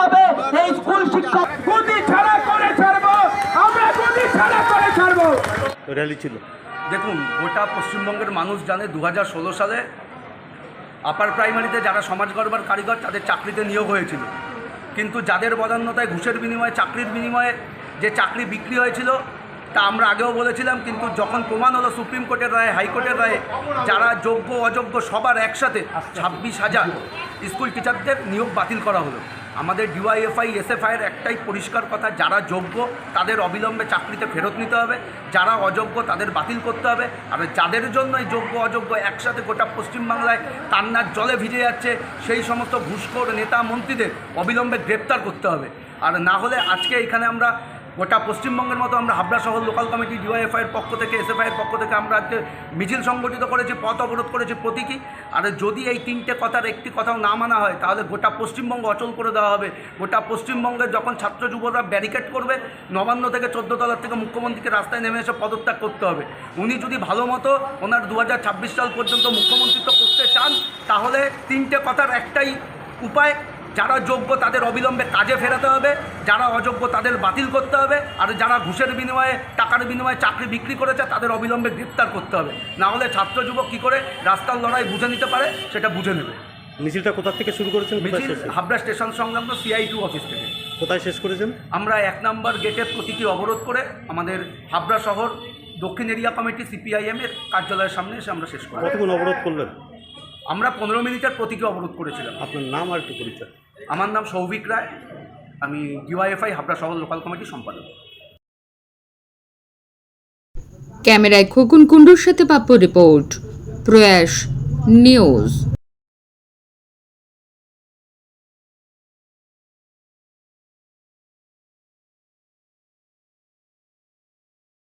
হবে। এই স্কুল ছাড়া করে ছাড়বো। আমরা ছাড়া করে ছাড়বো। র্যালি ছিল। দেখুন, গোটা পশ্চিমবঙ্গের মানুষ জানে দু হাজার ষোলো সালে আপার প্রাইমারিতে যারা সমাজ গড়বার কারিগর, তাদের চাকরিতে নিয়োগ হয়েছিল। কিন্তু যাদের বদান্যতায়, ঘুষের বিনিময়ে, চাকরির বিনিময়ে যে চাকরি বিক্রি হয়েছিল, তা আমরা আগেও বলেছিলাম, কিন্তু যখন প্রমাণ হলো সুপ্রিম কোর্টের রায়ে হাইকোর্টের রায়ে, যারা যোগ্য, অযোগ্য সবার একসাথে ছাব্বিশ হাজার স্কুল টিচারদের নিয়োগ বাতিল করা হলো। আমাদের ডিওয়াইএফআই এসএফআইয়ের একটাই পরিষ্কার কথা, যারা যোগ্য তাদের অবিলম্বে চাকরিতে ফেরত নিতে হবে, যারা অযোগ্য তাদের বাতিল করতে হবে, আর যাদের জন্যই যোগ্য, অযোগ্য একসাথে গোটা পশ্চিমবাংলায় কান্নার জলে ভিজে যাচ্ছে, সেই সমস্ত ঘুষখোর নেতা মন্ত্রীদের অবিলম্বে গ্রেপ্তার করতে হবে। আর না হলে আজকে এখানে আমরা গোটা পশ্চিমবঙ্গের মতো আমরা হাবড়া শহর লোকাল কমিটি ডিওয়াইএফআইয়ের পক্ষ থেকে এসএফআইয়ের পক্ষ থেকে আমরা আজকে মিছিল সংগঠিত করেছি, পথ অবরোধ করেছি প্রতীকী। আর যদি এই তিনটে কথার একটি কথাও না মানা হয়, তাহলে গোটা পশ্চিমবঙ্গ অচল করে দেওয়া হবে। গোটা পশ্চিমবঙ্গে যখন ছাত্র যুবরা ব্যারিকেড করবে, নবান্ন থেকে চোদ্দ তলার থেকে মুখ্যমন্ত্রীকে রাস্তায় নেমে এসে পদত্যাগ করতে হবে। উনি যদি ভালো মতো ওনার দু হাজার ছাব্বিশ সাল পর্যন্ত মুখ্যমন্ত্রিত্ব করতে চান, তাহলে তিনটে কথার একটাই উপায় যারা যোগ্য তাদের অবিলম্বে কাজে ফেরাতে হবে যারা অযোগ্য তাদের বাতিল করতে হবে আর যারা ঘুষের বিনিময়ে টাকার বিনিময়ে চাকরি বিক্রি করেছে তাদের অবিলম্বে গ্রেপ্তার করতে হবে। না হলে ছাত্র যুবক কী করে রাস্তার লড়াই বুঝে নিতে পারে সেটা বুঝে নেবে। মিছিলটা কোথা থেকে শুরু করেছেন? মিছিল হাবড়া স্টেশন সংলগ্ন সিআই টু অফিস থেকে। কোথায় শেষ করেছেন? আমরা এক নম্বর গেটের প্রতীকী অবরোধ করে আমাদের হাবড়া শহর দক্ষিণ এরিয়া কমিটি সিপিআইএম এর কার্যালয়ের সামনে এসে আমরা শেষ করি। কতক্ষণ অবরোধ করলেন? আমরা পনেরো মিনিটের প্রতীকী অবরোধ করেছিলাম। আপনার নাম আর একটু পরিচয়। আমার নাম সৌভিক রায়। আমি ডিওয়াইএফআই, হাবড়া শহর লোকাল কমিটির সম্পাদক। ক্যামেরায় খোকন কুণ্ডুর সাথে পাপ্পু রিপোর্ট, প্রয়াস নিউজ।